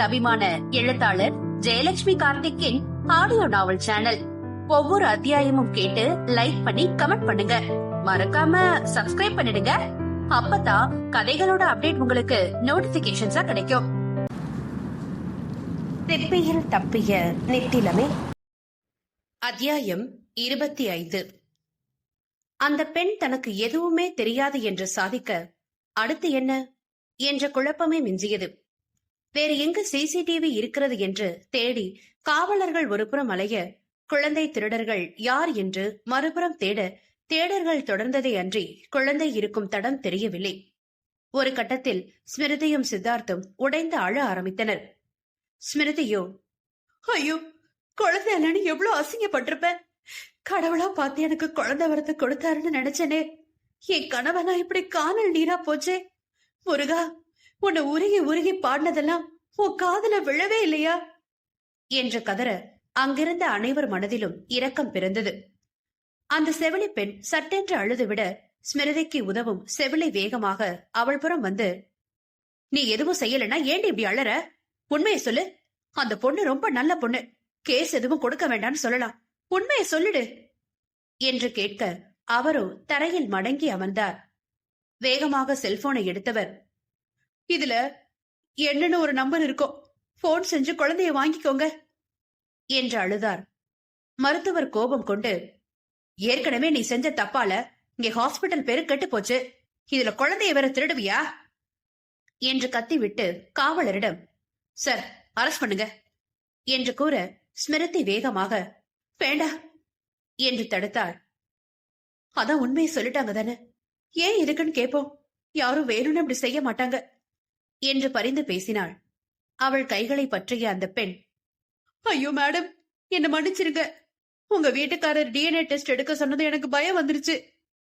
உங்கள் அபிமான எழுத்தாளர் ஜெயலட்சுமி கார்த்திக்கின் ஆடியோ நாவல் சேனல். ஒவ்வொரு அத்தியாயமும் கேட்டு லைக் பண்ணி கமெண்ட் பண்ணுங்க. மறக்காம சப்ஸ்கிரைப் பண்ணிடுங்க. அப்பதான் கதைகளோட அப்டேட் உங்களுக்கு நோட்டிபிகேஷன்ஸா கிடைக்கும். திப்பியில் தப்பிய நித்திலமே. அத்தியாயம் இருபத்தி ஐந்து. அந்த பெண் தனக்கு எதுவுமே தெரியாது என்று சாதிக்க அடுத்து என்ன? என்ற குழப்பமே மிஞ்சியது. வேறு எங்கு சிசிடிவி இருக்கிறது என்று தேடி காவலர்கள் ஒருபுறம் அலைய குழந்தை திருடர்கள் யார் என்று மறுபுறம் தேட தேடர்கள் தொடர்ந்ததை அன்றி குழந்தை இருக்கும் தடம் தெரியவில்லை. ஒரு கட்டத்தில் ஸ்மிருதியும் சித்தார்த்தும் உடைந்து அழ ஆரம்பித்தனர். ஸ்மிருதியோ ஐயோ குழந்தை இல்லைன்னு எவ்வளவு அசிங்கப்பட்டிருப்ப? கடவுளா பார்த்து எனக்கு குழந்தை வரத்தை கொடுத்தாருன்னு நினைச்சேனே. என் கணவனா இப்படி காணல் நீரா போச்சே? முருகா உன்னை உருகி உருகி பாடினதெல்லாம் உன் காதல விழவே இல்லையா? என்று கதற அங்கிருந்த அனைவர் மனதிலும் இரக்கம் பிறந்தது. அந்த செவிலி பெண் சட்டென்று அழுதுவிட ஸ்மிருதிக்கு உதவும் செவிலி வேகமாக அவள் புறம் வந்து நீ எதுவும் செய்யலன்னா ஏண்டி இப்படி அழற உண்மையை சொல்லு. அந்த பொண்ணு ரொம்ப நல்ல பொண்ணு. கேஸ் எதுவும் கொடுக்க வேண்டாம்னு சொல்லலாம். உண்மையை சொல்லிடு. என்று கேட்க அவரோ தரையில் மடங்கி அமர்ந்தார். வேகமாக செல்போனை எடுத்தவர் இதுல என்னன்னு ஒரு நம்பர் இருக்கும் போன் செஞ்சு குழந்தைய வாங்கிக்கோங்க என்று அழுதார். மருத்துவர் கோபம் கொண்டு ஏற்கனவே நீ செஞ்ச தப்பால இங்க ஹாஸ்பிட்டல் பேரு கெட்டு போச்சு இதுல குழந்தைய வேற திருடுவியா? என்று கத்திவிட்டு காவலரிடம் சார் அரஸ்ட் பண்ணுங்க என்று கூற ஸ்மிருதி வேகமாக வேண்டா என்று தடுத்தாள் அதான் உண்மையை சொல்லிட்டாங்க தானே ஏன் இருக்குன்னு கேப்போம் யாரும் வேணும்னு அப்படி செய்ய மாட்டாங்க என்று பரிந்து பேசினாள். அவள் கைகளை பற்றிய அந்த பெண் ஐயோ மேடம் என்ன மன்னிச்சிருங்க. உங்க வீட்டுக்காரர் டிஎன்ஏ டெஸ்ட் எடுக்க சொன்னது எனக்கு பயம் வந்துருச்சு.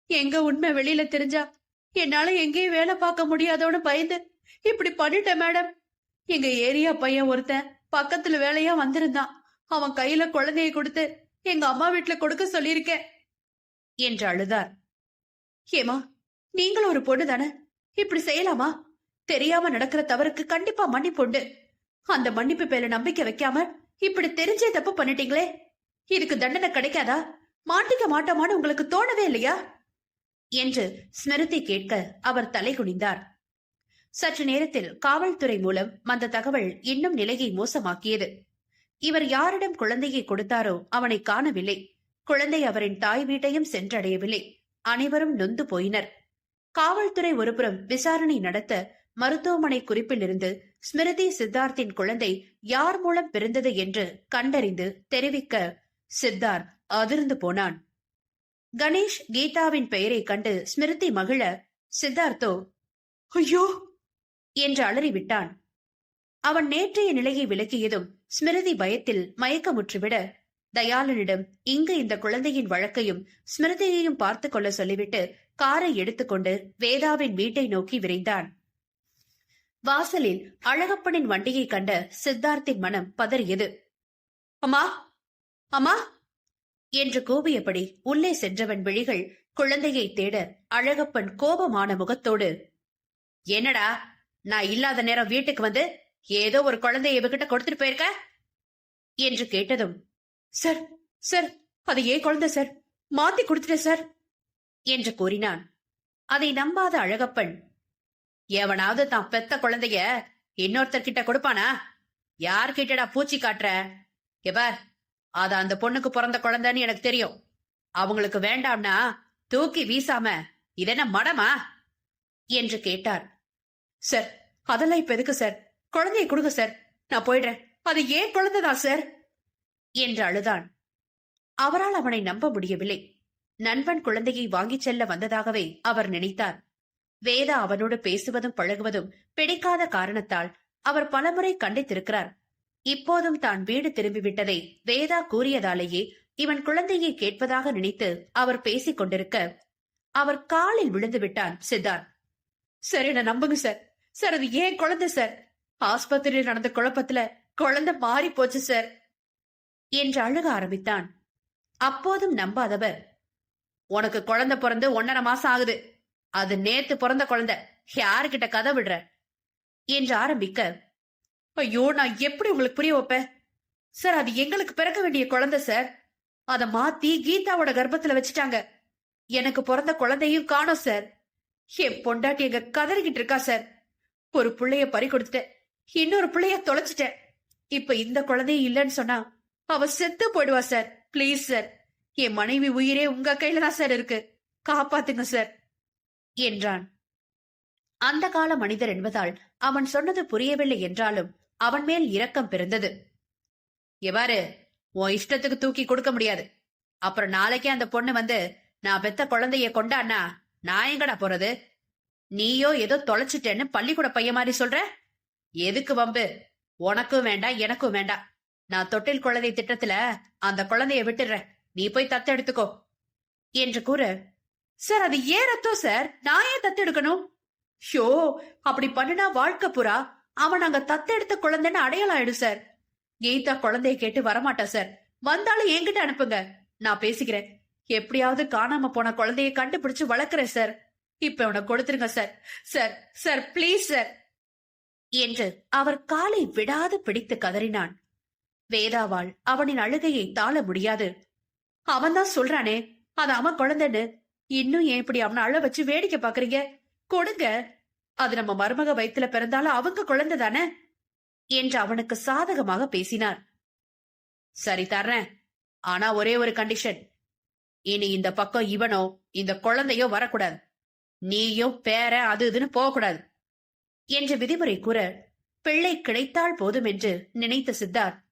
எங்க உண்மை வெளியில தெரிஞ்சா என்னால எங்கேயும் வேலை பார்க்க முடியாதோன்னு பயந்து இப்படி பண்ணிட்டேன் மேடம். எங்க ஏரியா பையன் ஒருத்தன் பக்கத்துல வேலையா வந்திருந்தான். அவன் கையில குழந்தைய கொடுத்து எங்க அம்மா வீட்டுல கொடுக்க சொல்லியிருக்கேன் என்று அழுதார். ஏமா நீங்களும் ஒரு பொண்ணு தானே? இப்படி செய்யலாமா? தெரியாம நடக்கிற தவறுக்கு கண்டிப்பா மன்னிப்பு உண்டு. அந்த மன்னிப்பு பேர நம்பிக்கை வைக்காம இப்படி தெரிஞ்சே தப்பு பண்ணிட்டீங்களே? இதுக்கு தண்டனை கிடைக்காதா? மாட்டிக்க மாட்டோமான்னு உங்களுக்கு தோணவே இல்லையா? என்று ஸ்மிருதி கேட்க அவர் தலை குனிந்தார். சற்று நேரத்தில் காவல்துறை மூலம் அந்த தகவல் இன்னும் நிலையை மோசமாக்கியது. இவர் யாரிடம் குழந்தையை கொடுத்தாரோ அவனை காணவில்லை. குழந்தை அவரின் தாய் வீட்டையும் சென்றடையவில்லை. அனைவரும் நொந்து போயினர். காவல்துறை ஒருபுறம் விசாரணை நடத்த மருத்துவமனை குறிப்பிலிருந்து ஸ்மிருதி சித்தார்த்தின் குழந்தை யார் மூலம் பிறந்தது என்று கண்டறிந்து தெரிவிக்க சித்தார்த் அதிர்ந்து போனான். கணேஷ் கீதாவின் பெயரை கண்டு ஸ்மிருதி மகிழ சித்தார்த்தோ ஐயோ! என்று அலறிவிட்டான். அவன் நேற்றைய நிலையை விளக்கியதும் ஸ்மிருதி பயத்தில் மயக்கமுற்றுவிட தயாளனிடம் இங்கு இந்த குழந்தையின் வழக்கையும் ஸ்மிருதியையும் பார்த்து கொள்ள சொல்லிவிட்டு காரை எடுத்துக்கொண்டு வேதாவின் வீட்டை நோக்கி விரைந்தான். வாசலில் அழகப்பனின் வண்டியை கண்ட சித்தார்த்தின் மனம் பதறியது. அம்மா அம்மா என்று கூவியபடி உள்ளே சென்றவன் விழிகள் குழந்தையை தேட அழகப்பன் கோபமான முகத்தோடு என்னடா நான் இல்லாத நேரம் வீட்டுக்கு வந்து ஏதோ ஒரு குழந்தைய இவகிட்ட கொடுத்துட்டு போயிருக்க? என்று கேட்டதும் சார் சார் அது ஏன் குழந்தை சார்? மாத்தி கொடுத்துட்டேன் சார் என்று கூறினான். அதை நம்பாத அழகப்பன் எவனாவது தான் பெத்த குழந்தைய இன்னொருத்தர் கிட்ட கொடுப்பானா? யார்கிட்டடா பூச்சி காட்டுற? எபார் அத அந்த பொண்ணுக்கு பிறந்த குழந்தைன்னு எனக்கு தெரியும். அவங்களுக்கு வேண்டாம்னா தூக்கி வீசாம இதென்ன மடமா? என்று கேட்டார். சார் அதெல்லாம் இப்ப எதுக்கு சார்? குழந்தைய கொடுங்க சார். நான் போயிடுறேன். அது ஏன் குழந்தைதான் சார்? என்று அழுதான். அவரால் அவனை நம்ப முடியவில்லை. நண்பன் குழந்தையை வாங்கிச் செல்ல வந்ததாகவே அவர் நினைத்தார். வேதா அவனோடு பேசுவதும் பழகுவதும் பிடிக்காத காரணத்தால் அவர் பலமுறை கண்டித்திருக்கிறார். இப்போதும் தான் வீடு திரும்பிவிட்டதை வேதா கூறியதாலேயே இவன் குழந்தையை கேட்பதாக நினைத்து அவர் பேசிக் கொண்டிருக்க அவர் காலில் விழுந்து விட்டான் சித்தார்த். சரி என்ன நம்புங்க சார். சார் அது ஏன் குழந்தை சார்? ஆஸ்பத்திரியில் நடந்த குழப்பத்துல குழந்தை மாறி போச்சு சார். என்று அழுக ஆரம்பித்தான். அப்போதும் நம்பாதவர் உனக்கு குழந்தை பிறந்து ஒன்னரை மாசம் ஆகுது. அது நேத்து பிறந்த குழந்தை. யாருகிட்ட கதை விடுற? என்று ஆரம்பிக்க ஐயோ நான் எப்படி உங்களுக்கு புரிய வைப்பேன் சார் அது எங்களுக்கு பிறக்க வேண்டிய குழந்தை சார். அத மாத்தி கீதாவோட கர்ப்பத்துல வச்சுட்டாங்க. எனக்கு பிறந்த குழந்தையும் காணோம் சார். என் பொண்டாட்டி எங்க கதறிக்கிட்டு இருக்கா சார். ஒரு பிள்ளைய பறி கொடுத்துட்டேன். இன்னொரு பிள்ளைய தொலைச்சிட்டேன். இப்ப இந்த குழந்தையும் இல்லைன்னு சொன்னா அவ செத்து போயிடுவா சார். Please sir. என் மனைவி உயிரே உங்க கையில தான் சார் இருக்கு. காப்பாத்துங்க சார். என்றான். அந்த கால மனிதர் என்பதால் அவன் சொன்னது புரியவில்லை என்றாலும் அவன் மேல் இரக்கம் பிறந்தது. எவ்வாறு? உன் இஷ்டத்துக்கு தூக்கி கொடுக்க முடியாது. அப்புறம் நாளைக்கே அந்த பொண்ணு வந்து நான் பெத்த குழந்தைய கொண்டான்னா நான் எங்கடா போறது? நீயோ ஏதோ தொலைச்சிட்டேன்னு பள்ளிக்கூட பையன் மாதிரி சொல்ற? எதுக்கு வம்பு? உனக்கும் வேண்டாம் எனக்கும் வேண்டாம். நான் தொட்டில் குழந்தை திட்டத்துல அந்த குழந்தைய விட்டுடுறேன் நீ போய் தத்த எடுத்துக்கோ என்று கூற சார் அது ஏன் ரத்தம் சார்? நான் ஏன் தத்தெடுக்கணும் ஷோ அப்படி பண்ணுனா வாழ்க்கை புறா. அவன் அங்க தத்தெடுத்த குழந்தைன்னு அடையாளம் ஆயிடும் சார். கீதா குழந்தைய கேட்டு வரமாட்டா சார். வந்தாலும் என்கிட்ட அனுப்புங்க. நான் பேசிக்கிறேன். எப்படியாவது காணாம போன குழந்தைய கண்டுபிடிச்சு வளர்க்கறேன் சார். இப்ப உனக்கு கொடுத்துருங்க sir. Sir sir please sir. என்று அவர் காலை விடாது பிடித்து கதறினான். வேதாவாள் அவனின் அழுகையை தாழ முடியாது. அவன்தான் சொல்றானே அது அவன் குழந்தைன்னு இன்னும் ஏன் இப்படி அவனை அழ வச்சு வேடிக்கை பாக்குறீங்க? கொடுங்க. அது நம்ம மருமக வயிற்றுல பிறந்தாலும் அவங்க குழந்தை தானே? என்று அவனுக்கு சாதகமாக பேசினார். சரி தர்றேன். ஆனா ஒரே ஒரு கண்டிஷன் இனி இந்த பக்கம் இவனோ இந்த குழந்தையோ வரக்கூடாது. நீயும் பேர அது இதுன்னு போகக்கூடாது. என்ற விதிமுறை கூற பிள்ளை கிடைத்தால் போதும் என்று நினைத்த சித்தார்த்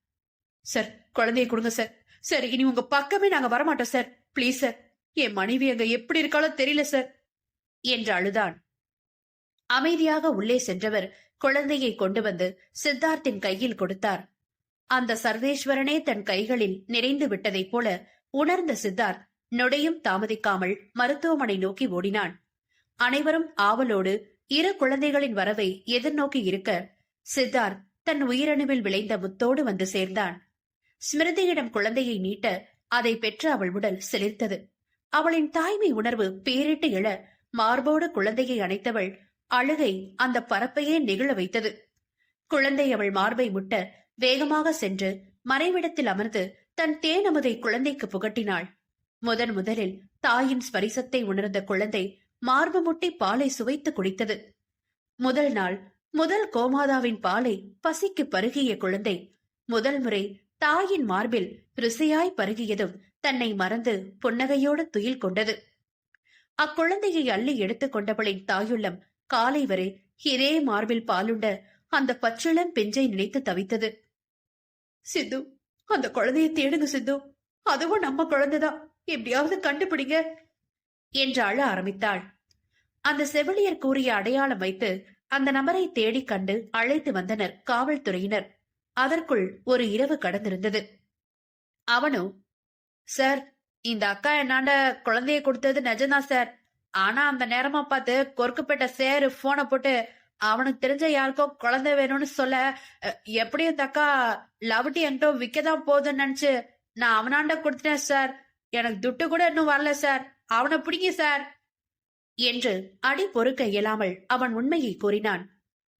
சார் குழந்தையை கொடுங்க சார். சார் இனி உங்க பக்கமே நாங்க வரமாட்டோம் சார். Please sir. என் மனைவி அங்க எப்படி இருக்காளோ தெரியல சார் என்று அழுதான். அமைதியாக உள்ளே சென்றவர் குழந்தையை கொண்டு வந்து சித்தார்த்தின் கையில் கொடுத்தார். அந்த சர்வேஸ்வரனே தன் கைகளில் நிறைந்து விட்டதைப் போல உணர்ந்த சித்தார்த் நொடையும் தாமதிக்காமல் மருத்துவமனை நோக்கி ஓடினான். அனைவரும் ஆவலோடு இரு குழந்தைகளின் வரவை எதிர்நோக்கி இருக்க சித்தார்த் தன் உயிரணுவில் விளைந்த முத்தோடு வந்து சேர்ந்தான். ஸ்மிருதியிடம் குழந்தையை நீட்ட அதை பெற்ற அவள் உடல் சிலிர்த்தது. அவளின் தாய்மை உணர்வு பேரிட்டு எழ மார்போடு குழந்தையை அணைத்தவள் அழுகை அந்த பரப்பையே நெகிழ வைத்தது. குழந்தை அவள் மார்பை முட்ட வேகமாக சென்று மறைவிடத்தில் அமர்ந்து தன் தேனமுதை குழந்தைக்கு புகட்டினாள். முதன் முதலில் தாயின் ஸ்பரிசத்தை உணர்ந்த குழந்தை மார்பு முட்டி பாலை சுவைத்து குடித்தது. முதல் நாள் முதல் கோமாதாவின் பாலை பசிக்கு பருகிய குழந்தை முதல் முறை தாயின் மார்பில் ருசியாய் பருகியதும் தன்னை மறந்து புன்னகையோடு துயில் கொண்டது. அக்குழந்தையை அள்ளி எடுத்துக்கொண்டவளின் தாயுள்ளம் காலை வரை இதே மார்பில் பாலுண்ட அந்த பச்சிளம் பெஞ்சை நினைத்து தவித்தது. சித்து அந்த குழந்தைய தேடுங்க சித்து அதுவும் நம்ம குழந்தைதான் எப்படியாவது கண்டுபிடிங்க. என்று அழ ஆரம்பித்தாள். அந்த செவிலியர் கூறிய அடையாளம் வைத்து அந்த நபரை தேடிக் கண்டு அழைத்து வந்தனர் காவல்துறையினர். அதற்குள் ஒரு இரவு கடந்திருந்தது. அவனோ சார் இந்த அக்கா என்னாண்ட குழந்தைய கொடுத்தது நிஜம்தான் சார். ஆனா அந்த நேரமா பார்த்து கொறுக்குப்பேட்ட சேரு போனை போட்டு அவனுக்கு தெரிஞ்ச யாருக்கோ குழந்தை வேணும்னு சொல்ல எப்படி எப்படியும் இந்த அக்கா லவட்டி என்கிட்ட விற்கதான் போகுதுன்னு நினைச்சு நான் அவனாண்ட கொடுத்துட்டேன் சார். எனக்கு துட்டு கூட இன்னும் வரல சார். அவனை பிடிங்க சார். என்று அடி பொறுக்க இயலாமல் அவன் உண்மையை கூறினான்.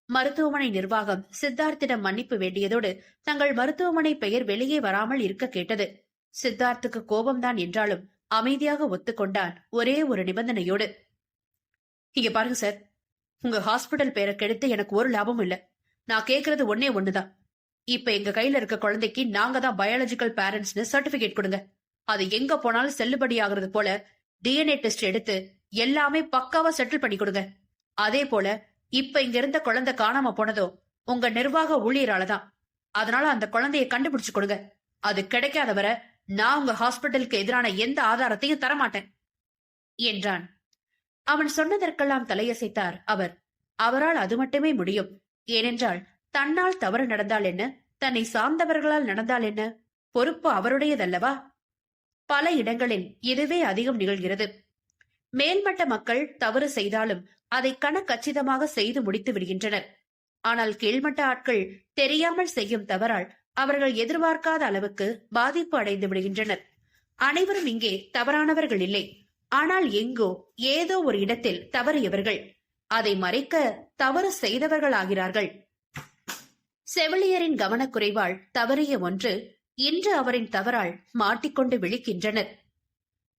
மருத்துவமனை நிர்வாகம் சித்தார்த்திடம் மன்னிப்பு வேண்டியதோடு தங்கள் மருத்துவமனை பெயர் வெளியே வராமல் இருக்க கேட்டது. சித்தார்த்துக்கு கோபம்தான் என்றாலும் அமைதியாக ஒத்துக்கொண்டான் ஒரே ஒரு நிபந்தனையோடு. இங்க பாருங்க சார் உங்க ஹாஸ்பிடல் பேரை கெடுத்து எனக்கு ஒரு லாபமும் இல்ல. நான் கேக்குறது ஒன்னே ஒண்ணுதான். இப்ப எங்க கையில இருக்க குழந்தைக்கு நாங்க தான் பயாலஜிக்கல் பேரண்ட்ஸ்னு சர்டிபிகேட் கொடுங்க. அது எங்க போனாலும் செல்லுபடி ஆகுறது போல டிஎன்ஏ டெஸ்ட் எடுத்து எல்லாமே பக்காவா செட்டில் பண்ணி கொடுங்க. அதே போல இப்ப இங்க இருந்த குழந்தை காணாம போனதோ உங்க நிர்வாக ஊழியரால தான். அதனால அந்த குழந்தைய கண்டுபிடிச்சு கொடுங்க. அது கிடைக்காத வரை நான் உங்க ஹாஸ்பிட்டலுக்கு எதிரான எந்த ஆதாரத்தையும் தரமாட்டேன் என்றான். அவன் சொன்னதற்கெல்லாம் தலையசைத்தார் அவர். அவரால் அது மட்டுமே முடியும். ஏனென்றால் தன்னால் தவறு நடந்தால் என்ன? தன்னை சார்ந்தவர்களால் நடந்தால் என்ன? பொறுப்பு அவருடையதல்லவா? பல இடங்களில் இதுவே அதிகம் நிகழ்கிறது. மேல்மட்ட மக்கள் தவறு செய்தாலும் அதை கணக்கச்சிதமாக செய்து முடித்து விடுகின்றனர். ஆனால் கீழ்மட்ட ஆட்கள் தெரியாமல் செய்யும் தவறால் அவர்கள் எதிர்பார்க்காத அளவுக்கு பாதிப்பு அடைந்து விடுகின்றனர். அனைவரும் இங்கே தவறானவர்கள் இல்லை. ஆனால் எங்கோ ஏதோ ஒரு இடத்தில் தவறியவர்கள். அதை மறைக்க தவறு செய்தவர்கள் ஆகிறார்கள் செவிலியரின் கவனக்குறைவால் தவறிய ஒன்று இன்று அவரின் தவறால் மாட்டிக்கொண்டு விழிக்கின்றனர்.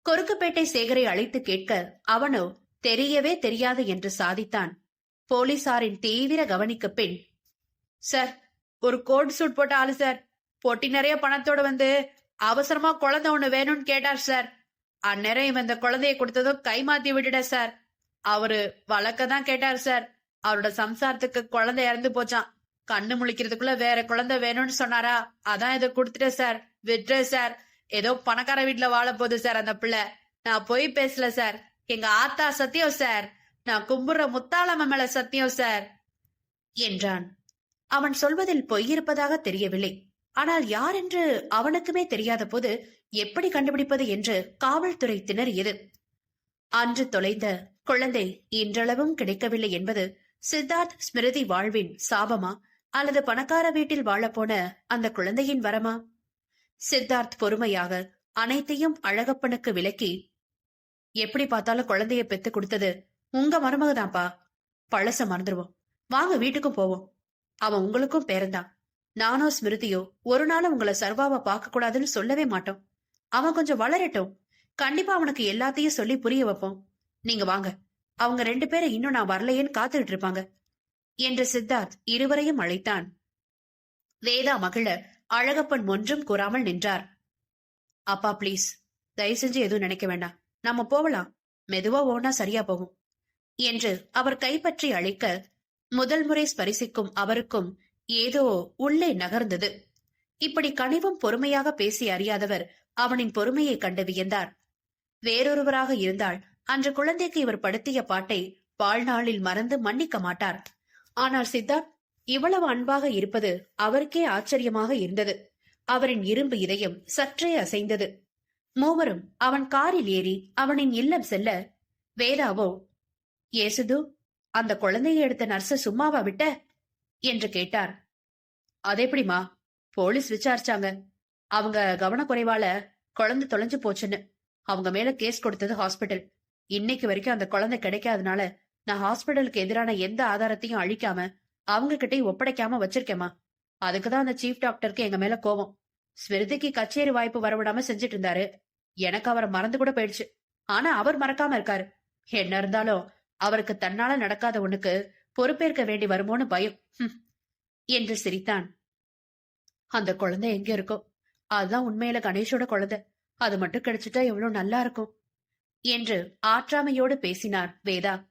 கொருக்குப்பேட்டை சேகரை அழைத்து கேட்க அவனோ தெரியவே தெரியாது என்று சாதித்தான். போலீசாரின் தீவிர கவனிக்கு பின் சார் ஒரு கோட் சூட் போட்ட ஆளு சார் பொட்டி நிறைய பணத்தோட வந்து அவசரமா குழந்தை ஒண்ணு வேணும்னு கேட்டார் சார் அந்நேரம் இவன் இந்த குழந்தைய கொடுத்ததும் கை மாத்தி விட்டுட சார் அவரு வழக்க தான் கேட்டார் சார் அவரோட சம்சாரத்துக்கு குழந்தை இறந்து போச்சான் கண்ணு முழிக்கிறதுக்குள்ள வேற குழந்தை வேணும்னு சொன்னாரா? அதான் இதை கொடுத்துட்டேன் சார் விட்டுறேன் சார் ஏதோ பணக்கார வீட்டுல வாழ போகுது சார் அந்த பிள்ளை. நான் போய் பேசல சார் எங்க ஆத்தா சத்தியம் சார் நான் கும்புற முத்தாளம்ம மேல சத்தியம் சார் என்றான். அவன் சொல்வதில் பொய் இருப்பதாக தெரியவில்லை. ஆனால் யார் என்று அவனுக்குமே தெரியாத போது எப்படி கண்டுபிடிப்பது என்று காவல்துறை திணறியது. அன்று தொலைந்த குழந்தை இன்றளவும் கிடைக்கவில்லை என்பது சித்தார்த் ஸ்மிருதி வாழ்வின் சாபமா? அல்லது பணக்கார வீட்டில் வாழப்போன அந்த குழந்தையின் வரமா? சித்தார்த் பொறுமையாக அனைத்தையும் அழகப்பனுக்கு விளக்கி எப்படி பார்த்தாலும் குழந்தைய பெத்து கொடுத்தது உங்க மருமகதான்ப்பா. பழச மறந்துடுவோம் வாங்க வீட்டுக்கும் போவோம். அவன் உங்களுக்கும் பேரந்தான். நானோ ஸ்மிருதியோ ஒரு நாளும் உங்களை சர்வாவை பார்க்க கூடாதுன்னு சொல்லவே மாட்டோம். அவன் கொஞ்சம் வளரட்டும். கண்டிப்பா அவனுக்கு எல்லாத்தையும் சொல்லி புரிய வைப்போம். நீங்க வாங்க. அவங்க ரெண்டு பேரும் இன்னும் நான் வரலையேன்னு காத்துக்கிட்டு இருப்பாங்க. என்று சித்தார்த் இருவரையும் அழைத்தான். வேதா மகிழ அழகப்பன் ஒன்றும் கூறாமல் நின்றார். அப்பா ப்ளீஸ் தயவு செஞ்சு எதுவும் நினைக்க வேண்டாம். நம்ம போகலாம். மெதுவா ஓனா சரியா போகும். என்று அவர் கைப்பற்றி அழைக்க முதல் முறை ஸ்பரிசிக்கும் அவருக்கும் ஏதோ உள்ளே நகர்ந்தது. இப்படி கனிவும் பொறுமையாக பேசி அறியாதவர் அவனின் பொறுமையை கண்டு வியந்தார். வேறொருவராக இருந்தால் அன்று குழந்தைக்கு இவர் படுத்திய பாட்டை வாழ்நாளில் மறந்து மன்னிக்க மாட்டார். ஆனால் சித்தார்த் இவ்வளவு அன்பாக இருப்பது அவருக்கே ஆச்சரியமாக இருந்தது. அவரின் இரும்பு இதயம் சற்றே அசைந்தது. மூவரும் அவன் காரில் ஏறி அவனின் இல்லம் செல்ல வேதாவோ ஏசுது அந்த குழந்தைய எடுத்த நர்ஸ சும்மாவா விட்ட? என்று கேட்டார். அதெப்படிமா போலீஸ் விசாரிச்சாங்க. அவங்க கவனக்குறைவால குழந்தை தொலைஞ்சு போச்சுன்னு. அவங்க மேல கேஸ் கொடுத்தது ஹாஸ்பிட்டல். இன்னைக்கு வரைக்கும் அந்த குழந்தை கிடைக்காதனால நான் ஹாஸ்பிட்டலுக்கு எதிரான எந்த ஆதாரத்தையும் அழிக்காம அவங்க கிட்டயும் ஒப்படைக்காம வச்சிருக்கேமா அதுக்குதான் அந்த சீஃப் டாக்டருக்கு எங்க மேல கோவம் ஸ்மிருதிக்கு கச்சேரி வாய்ப்பு வரவிடாம செஞ்சுட்டு இருந்தாரு. எனக்கு அவரை மறந்து கூட போயிடுச்சு. ஆனா அவர் மறக்காம இருக்காரு. என்ன இருந்தாலும் அவருக்கு தன்னால நடக்காத ஒண்ணுக்கு பொறுப்பேற்க வேண்டி வருமோன்னு பயம். என்று சிரித்தான். அந்த குழந்தை எங்க இருக்கும் அதுதான் உண்மையில கணேஷோட குழந்தை. அது மட்டும் கிடைச்சிட்டா எவ்வளவு நல்லா இருக்கும்? என்று ஆற்றாமையோடு பேசினார் வேதா.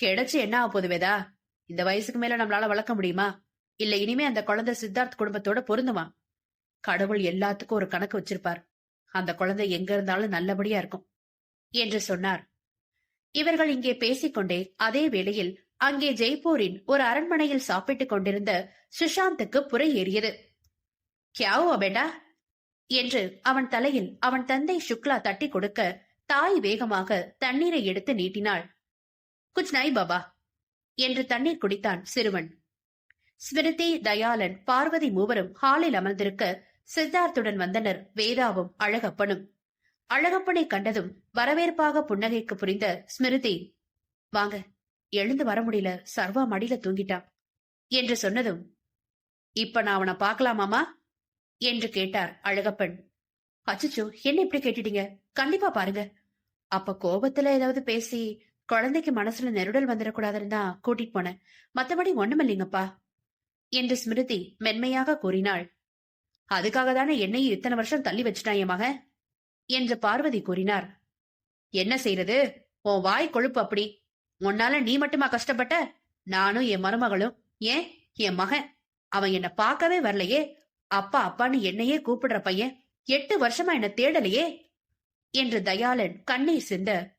கிடைச்சு என்ன ஆக போகுது வேதா? இந்த வயசுக்கு மேல நம்மளால வளர்க்க முடியுமா? இல்ல இனிமே அந்த குழந்தை சித்தார்த் குடும்பத்தோட பொருந்துமா? கடவுள் எல்லாத்துக்கும் ஒரு கணக்கு வச்சிருப்பார். அந்த குழந்தை எங்க இருந்தாலும் நல்லபடியா இருக்கும். என்று சொன்னார். இவர்கள் இங்கே பேசிக்கொண்டே அதே வேளையில் அங்கே ஜெய்ப்பூரின் ஒரு அரண்மனையில் சாப்பிட்டுக் கொண்டிருந்த சுஷாந்துக்கு புரை ஏறியது கியாவோ என்று அவன் தலையில் அவன் தந்தை சுக்லா தட்டி கொடுக்க தாய் வேகமாக தண்ணீரை எடுத்து நீட்டினாள். குச் நாய் பாபா என்று தண்ணீர் குடித்தான் சிறுவன். ஸ்மிருதி தயாளன் பார்வதி மூவரும் ஹாலில் அமர்ந்திருக்க சித்தார்த்துடன் வந்தனர் வேதாவும் அழகப்பனும். அழகப்பனை கண்டதும் வரவேற்பாக புன்னகைக்கு புரிந்த ஸ்மிருதி வாங்க எழுந்து வர முடியல சர்வா மடியில தூங்கிட்டான் என்று சொன்னதும் இப்ப நான் அவனை பார்க்கலாமாமா? என்று கேட்டார் அழகப்பன். அச்சச்சோ என்ன இப்படி கேட்டுட்டீங்க? கண்டிப்பா பாருங்க. அப்ப கோபத்துல ஏதாவது பேசி குழந்தைக்கு மனசுல நெருடல் வந்துடக்கூடாதுன்னு தான் கூட்டிட்டு போனேன். மத்தபடி ஒண்ணுமில்லைங்கப்பா என்று ஸ்மிருதி மென்மையாக கூறினாள். அதுக்காக தானே என்னையும் இத்தனை வருஷம் தள்ளி வச்சுட்டான் என் மகன்? என்று பார்வதி கூறினார். என்ன செய்யறது உன் வாய் கொழுப்பு அப்படி. உன்னால நீ மட்டுமா கஷ்டப்பட்ட? நானும் என் மருமகளும். ஏன்? என் மகன். அவன் என்ன பார்க்கவே வரலையே. அப்பா அப்பான்னு என்னையே கூப்பிடுற பையன். எட்டு வருஷமா என்ன தேடலையே. என்று தயாளன் கண்ணீர் சிந்த.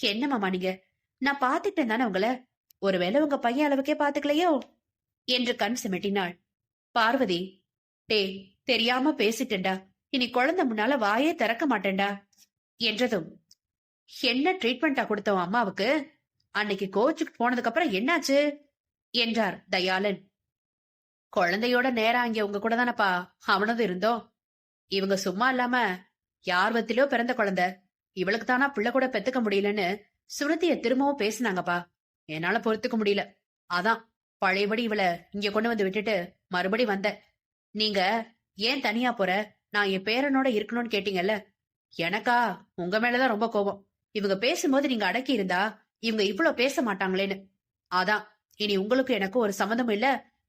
என்ன மாமா நீங்க? நான் பாத்துட்டேன் தானே உங்கள. ஒருவேளை உங்க பையன் அளவுக்கே பாத்துக்கலையோ என்று கண் சிமிட்டினாள். பார்வதி டே தெரியாம பேசிட்டேன்டா. இனி குழந்தை முன்னால வாயே திறக்க மாட்டேன்டா என்றதும். என்ன ட்ரீட்மெண்டா கொடுத்தோம் அம்மாவுக்கு? அன்னைக்கு கோச்சுக்கு போனதுக்கு அப்புறம் என்னாச்சு? என்றார் தயாளன். குழந்தையோட நேரா அங்க உங்க கூட தானப்பா? அவனது இருந்தோம் இவங்க சும்மா இல்லாம யார் வத்திலோ பிறந்த குழந்தை. இவளுக்கு தானா பிள்ளை கூட பெத்துக்க முடியலன்னு சுருத்திய திரும்பவும் பேசினாங்கப்பா. என்னால பொறுத்துக்க முடியல. அதான் பழையபடி இவளை இங்க கொண்டு வந்து விட்டுட்டு மறுபடி வந்த நீங்க ஏன் தனியா போற? நான் என் பேரனோட இருக்கணும்னு கேட்டீங்கல்ல? எனக்கா? உங்க மேலதான் ரொம்ப கோபம். இவங்க பேசும்போது நீங்க அடக்கி இருந்தா இவங்க இவ்வளவு பேச மாட்டாங்களேன்னு. அதான். இனி உங்களுக்கு எனக்கும் ஒரு சம்மந்தம் இல்ல.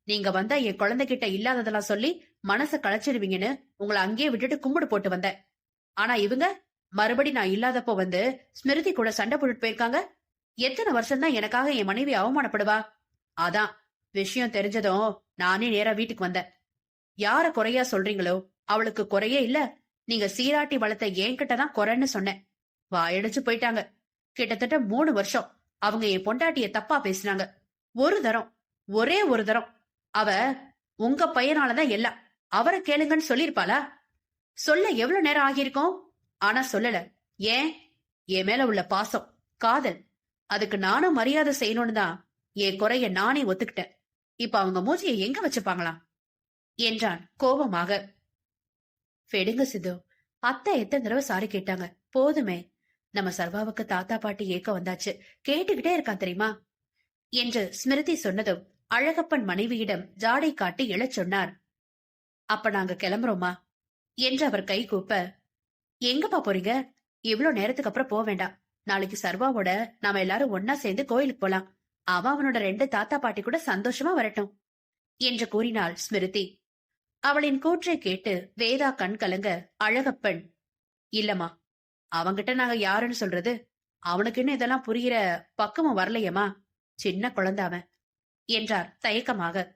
நீங்க வந்தா என் குழந்தைகிட்ட இல்லாததெல்லாம் சொல்லி மனச களைச்சிடுவீங்கன்னு உங்களை அங்கேயே விட்டுட்டு கும்பிடு போட்டு வந்தேன். ஆனா இவங்க மறுபடி நான் இல்லாதப்போ வந்து ஸ்மிருதி கூட சண்டை போட்டுட்டு போயிருக்காங்க. எத்தனை வருஷம் தான் எனக்காக என் மனைவி அவமானப்படுவா? அதான். விஷயம் தெரிஞ்சதும் நானே நேரா வீட்டுக்கு வந்தேன். யார குறையா சொல்றீங்களோ அவளுக்கு குறையே இல்ல. நீங்க சீராட்டி வளர்த்த என்கிட்ட தான் குறைன்னு சொன்னேன். வாயடிச்சு போயிட்டாங்க. கிட்டத்தட்ட மூணு வருஷம் அவங்க என் பொண்டாட்டிய தப்பா பேசினாங்க. ஒரு தரம் ஒரே ஒரு தரம். அவ உங்க பையனாலதான் எல்லாம். அவரை கேளுங்கன்னு சொல்லிருப்பாளா சொல்ல எவ்வளவு நேரம் ஆகியிருக்கும்? ஆனா சொல்லல. ஏன்? என் மேல உள்ள பாசம் காதல். அதுக்கு நானும் மரியாதை செய்யணும்னு தான் என் குறைய நானே ஒத்துக்கிட்டேன். இப்ப அவங்க மூஞ்சியை எங்க வச்சுப்பாங்களாம்? என்றான் கோபமாக. ஃபெடுங்க சிது அத்தை எத்தனை தடவை சாரி கேட்டாங்க. போதுமே. நம்ம சர்வாவுக்கு தாத்தா பாட்டி ஏக்க வந்தாச்சு. கேட்டுக்கிட்டே இருக்கான் தெரியுமா? என்று ஸ்மிருதி சொன்னதும் அழகப்பன் மனைவியிடம் ஜாடை காட்டி எழச் சொன்னார். அப்ப நாங்க கிளம்புறோமா? என்று அவர் கை கூப்ப எங்கப்பா போறீங்க? இவ்ளோ நேரத்துக்கு அப்புறம் போக வேண்டாம். நாளைக்கு சர்வாவோட நாம எல்லாரும் ஒன்னா சேர்ந்து கோயிலுக்கு போலாம். அவன் அவனோட ரெண்டு தாத்தா பாட்டி கூட சந்தோஷமா வரட்டும். என்று கூறினாள் ஸ்மிருதி. அவளின் கூற்றை கேட்டு வேதா கண் கலங்க அழகப்பன் இல்லம்மா அவங்கிட்ட நாங்க யாருன்னு சொல்றது? அவனுக்குன்னு இதெல்லாம் புரிகிற பக்குவம் வரலையேம்மா? சின்ன குழந்தை அவன் என்றார் தயக்கமாக.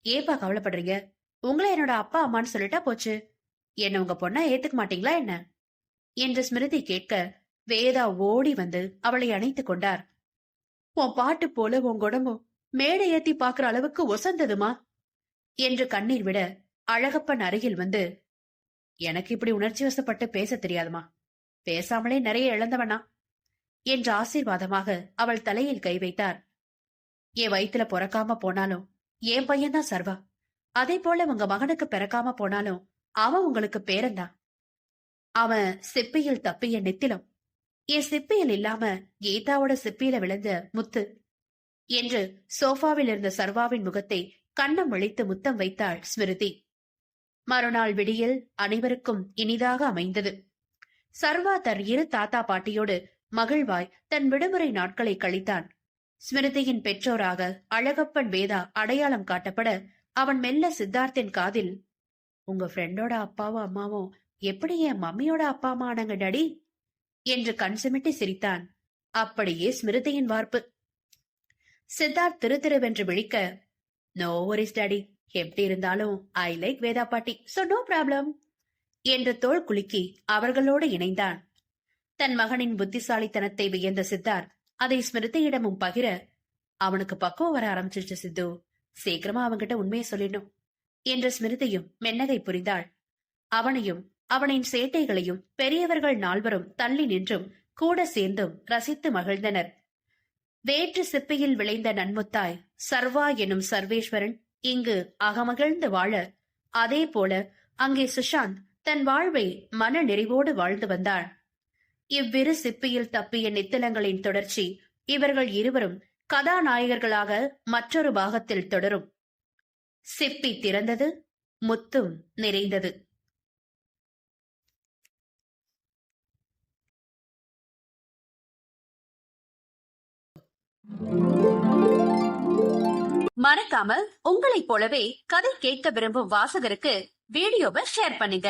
ஏப்பா கவலைப்படுறீங்க? உங்களை என்னோட அப்பா அம்மான்னு சொல்லிட்டா போச்சு. என்ன உங்க பொண்ணா ஏத்துக்க மாட்டீங்களா என்ன? என்று ஸ்மிருதி கேட்க வேதா ஓடி வந்து அவளை அணைத்து கொண்டார். உன் பாட்டு போல உன் குடமும் மேடை ஏத்தி பாக்குற அளவுக்கு ஒசந்ததுமா? என்று கண்ணீர் விட அழகப்பன் அருகில் வந்து எனக்கு இப்படி உணர்ச்சி வசப்பட்டு பேச தெரியாதுமா? பேசாமலே நிறைய இழந்தவனா? என்று ஆசீர்வாதமாக அவள் தலையில் கை வைத்தார். என் வயித்துல பிறக்காம போனாலும் என் பையன்தான் சர்வா. அதே போல உங்க மகனுக்கு பிறக்காம போனாலும் அவன் உங்களுக்கு பேரந்தான் அவன் சிப்பியில் தப்பிய நெத்திலம் என் சிப்பியில் இல்லாம கீதாவோட சிப்பியில விழுந்த முத்து என்று சோஃபாவில் இருந்த சர்வாவின் முகத்தை கண்ணம் ஒழித்து முத்தம் வைத்தாள் ஸ்மிருதி. மறுநாள் விடியில் அனைவருக்கும் இனிதாக அமைந்தது. சர்வா தன் இரு தாத்தா பாட்டியோடு மகிழ்வாய் தன் விடுமுறை நாட்களை கழித்தான். ஸ்மிருதியின் பெற்றோராக அழகப்பன் வேதா அடையாளம் காட்டப்பட அவன் மெல்ல சித்தார்த்தின் காதில் உங்க ஃப்ரெண்டோட அப்பாவும் அம்மாவும் எப்படி என் மம்மியோட அப்பா அம்மா ஆனாங்க என்று கண் சிமிட்டி சிரித்தான். அப்படியே ஸ்மிருதியின் வார்ப்பு. சித்தார்த் திரு திருவென்று விழிக்க நோ ஒரிஸ் டடி. எப்படி இருந்தாலும் ஐ லைக் வேதா பாட்டி சோ நோ ப்ராப்ளம் என்று தோள் குலுக்கி அவர்களோடு இணைந்தான். தன் மகனின் புத்திசாலித்தனத்தை வியந்த சித்தார்த் அதை ஸ்மிருதியிடமும் பகிர அவனுக்கு பக்குவம் வர ஆரம்பிச்சிருச்சு சித்து. சீக்கிரமா அவன்கிட்ட உண்மையை சொல்லிடணும். என்று ஸ்மிருதியும் மென்னகை புரிந்தாள். அவனையும் அவனின் சேட்டைகளையும் பெரியவர்கள் நால்வரும் தள்ளி நின்றும் கூட சேர்ந்தும் ரசித்து மகிழ்ந்தனர். வேற்று சிப்பியில் விளைந்த நன்முத்தாய் சர்வா எனும் சர்வேஸ்வரன் இங்கு அகமகிழ்ந்து வாழ. அதே போல அங்கே சுஷாந்த் தன் வாழ்வை மன நிறைவோடு வாழ்ந்து வந்தார். இவ்விரு சிப்பியில் தப்பிய நித்தலங்களின் தொடர்ச்சி இவர்கள் இருவரும் கதாநாயகர்களாக மற்றொரு பாகத்தில் தொடரும். சிப்பி திறந்தது முத்தும் நிறைந்தது. மறக்காம உங்களைப் போலவே கதை கேட்க விரும்பும் வாசகருக்கு வீடியோவை ஷேர் பண்ணுங்க.